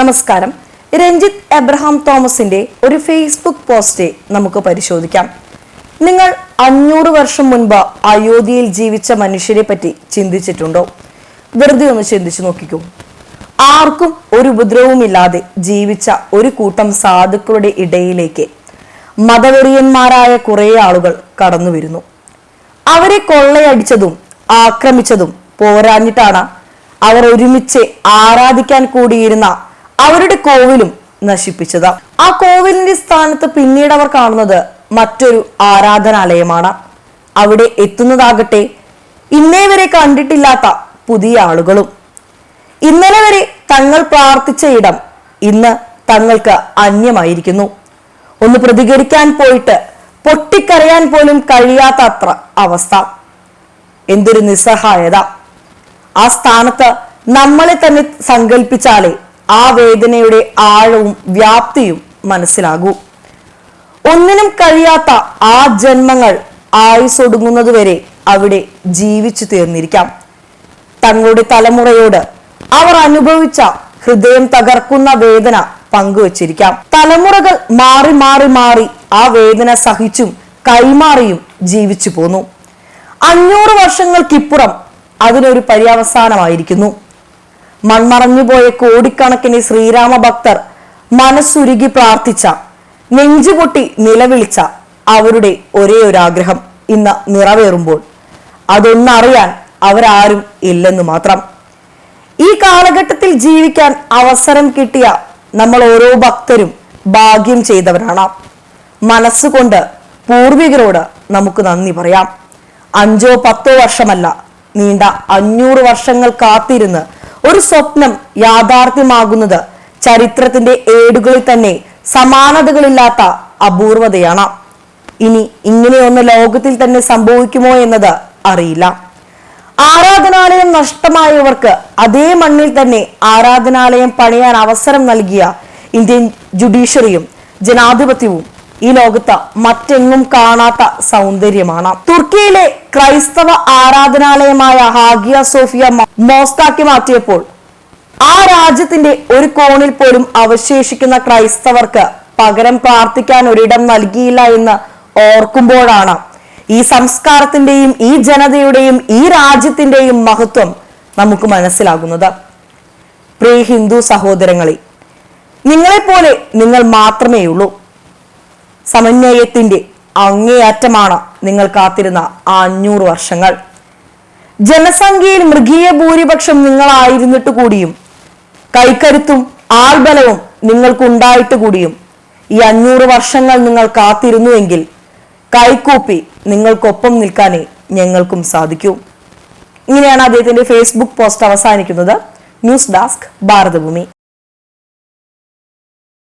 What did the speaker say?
നമസ്കാരം. രഞ്ജിത്ത് എബ്രഹാം തോമസിന്റെ ഒരു ഫേസ്ബുക്ക് പോസ്റ്റ് നമുക്ക് പരിശോധിക്കാം. നിങ്ങൾ അഞ്ഞൂറ് വർഷം മുൻപ് അയോധ്യയിൽ ജീവിച്ച മനുഷ്യരെ പറ്റി ചിന്തിച്ചിട്ടുണ്ടോ? വെറുതെ ഒന്ന് ചിന്തിച്ചു നോക്കിക്കൂ. ആർക്കും ഒരു ഉപദ്രവവുമില്ലാതെ ജീവിച്ച ഒരു കൂട്ടം സാധുക്കളുടെ ഇടയിലേക്ക് മതവെറിയന്മാരായ കുറേ ആളുകൾ കടന്നു വരുന്നു. അവരെ കൊള്ളയടിച്ചതും ആക്രമിച്ചതും പോരാഞ്ഞിട്ടാണ് അവർ ഒരുമിച്ച് ആരാധിക്കാൻ കൂടിയിരുന്ന അവരുടെ കോവിലും നശിപ്പിച്ചത്. ആ കോവിലിന്റെ സ്ഥാനത്ത് പിന്നീട് അവർ കാണുന്നത് മറ്റൊരു ആരാധനാലയമാണ്. അവിടെ എത്തുന്നതാകട്ടെ ഇന്നേ വരെ കണ്ടിട്ടില്ലാത്ത പുതിയ ആളുകളും. ഇന്നലെ വരെ തങ്ങൾ പ്രാർത്ഥിച്ച ഇടം ഇന്ന് തങ്ങൾക്ക് അന്യമായിരിക്കുന്നു. ഒന്ന് പ്രതികരിക്കാൻ പോയിട്ട് പൊട്ടിക്കരയാൻ പോലും കഴിയാത്ത അത്ര അവസ്ഥ. എന്തൊരു നിസ്സഹായത. ആ സ്ഥാനത്ത് നമ്മളെ തന്നെ സങ്കല്പിച്ചാലേ ആ വേദനയുടെ ആഴവും വ്യാപ്തിയും മനസ്സിലാകൂ. ഒന്നിനും കഴിയാത്ത ആ ജന്മങ്ങൾ ആയുസൊടുങ്ങുന്നതുവരെ അവിടെ ജീവിച്ചു തീർന്നിരിക്കാം. തങ്ങളുടെ തലമുറയോട് അവർ അനുഭവിച്ച ഹൃദയം തകർക്കുന്ന വേദന പങ്കുവച്ചിരിക്കാം. തലമുറകൾ മാറി മാറി മാറി ആ വേദന സഹിച്ചും കൈമാറിയും ജീവിച്ചു പോന്നു. അഞ്ഞൂറ് വർഷങ്ങൾക്കിപ്പുറം അതിനൊരു പര്യവസാനമായിരിക്കുന്നു. മൺമറഞ്ഞുപോയ കോടിക്കണക്കിന് ശ്രീരാമ ഭക്തർ മനസ്സുരുകി പ്രാർത്ഥിച്ച നെഞ്ചുപൊട്ടി നിലവിളിച്ച അവരുടെ ഒരേ ഒരു ആഗ്രഹം ഇന്ന് നിറവേറുമ്പോൾ. അതൊന്നറിയാൻ അവരാരും ഇല്ലെന്ന് മാത്രം. ഈ കാലഘട്ടത്തിൽ ജീവിക്കാൻ അവസരം കിട്ടിയ നമ്മൾ ഓരോ ഭക്തരും ഭാഗ്യം ചെയ്തവരാണ്. മനസ്സുകൊണ്ട് പൂർവികരോട് നമുക്ക് നന്ദി പറയാം. അഞ്ചോ പത്തോ വർഷമല്ല നീണ്ട അഞ്ഞൂറ് വർഷങ്ങൾ കാത്തിരുന്ന് ഒരു സ്വപ്നം യാഥാർത്ഥ്യമാകുന്നത് ചരിത്രത്തിന്റെ ഏടുകളിൽ തന്നെ സമാനതകളില്ലാത്ത അപൂർവതയാണ്. ഇനി ഇങ്ങനെയൊന്ന് ലോകത്തിൽ തന്നെ സംഭവിക്കുമോ എന്നത് അറിയില്ല. ആരാധനാലയം നഷ്ടമായവർക്ക് അതേ മണ്ണിൽ തന്നെ ആരാധനാലയം പണിയാൻ അവസരം നൽകിയ ഇന്ത്യൻ ജുഡീഷ്യറിയും ജനാധിപത്യവും ഈ ലോകത്ത് മറ്റെങ്ങും കാണാത്ത സൗന്ദര്യമാണ്. തുർക്കിയിലെ ക്രൈസ്തവ ആരാധനാലയമായ ഹാഗിയ സോഫിയ മോസ്താക്കി മാറ്റിയപ്പോൾ ആ രാജ്യത്തിന്റെ ഒരു കോണിൽ പോലും അവശേഷിക്കുന്ന ക്രൈസ്തവർക്ക് പകരം പ്രാർത്ഥിക്കാൻ ഒരിടം നൽകിയില്ല എന്ന് ഓർക്കുമ്പോഴാണ് ഈ സംസ്കാരത്തിന്റെയും ഈ ജനതയുടെയും ഈ രാജ്യത്തിന്റെയും മഹത്വം നമുക്ക് മനസ്സിലാകുന്നത്. പ്രിയ ഹിന്ദു സഹോദരങ്ങളെ നിങ്ങളെപ്പോലെ നിങ്ങൾ മാത്രമേ ഉള്ളൂ സമന്വയത്തിന്റെ അങ്ങേയറ്റമാണ് നിങ്ങൾ കാത്തിരുന്ന ആ അഞ്ഞൂറ് വർഷങ്ങൾ. ജനസംഖ്യയിൽ മൃഗീയ ഭൂരിപക്ഷം നിങ്ങളായിരുന്നിട്ട് കൂടിയും കൈക്കരുത്തും ആൾബലവും നിങ്ങൾക്കുണ്ടായിട്ട് കൂടിയും ഈ അഞ്ഞൂറ് വർഷങ്ങൾ നിങ്ങൾ കാത്തിരുന്നുവെങ്കിൽ കൈക്കൂപ്പി നിങ്ങൾക്കൊപ്പം നിൽക്കാനേ ഞങ്ങൾക്കും സാധിക്കൂ. ഇങ്ങനെയാണ് അദ്ദേഹത്തിന്റെ ഫേസ്ബുക്ക് പോസ്റ്റ് അവസാനിക്കുന്നത്. News desk Bharathabhoomi.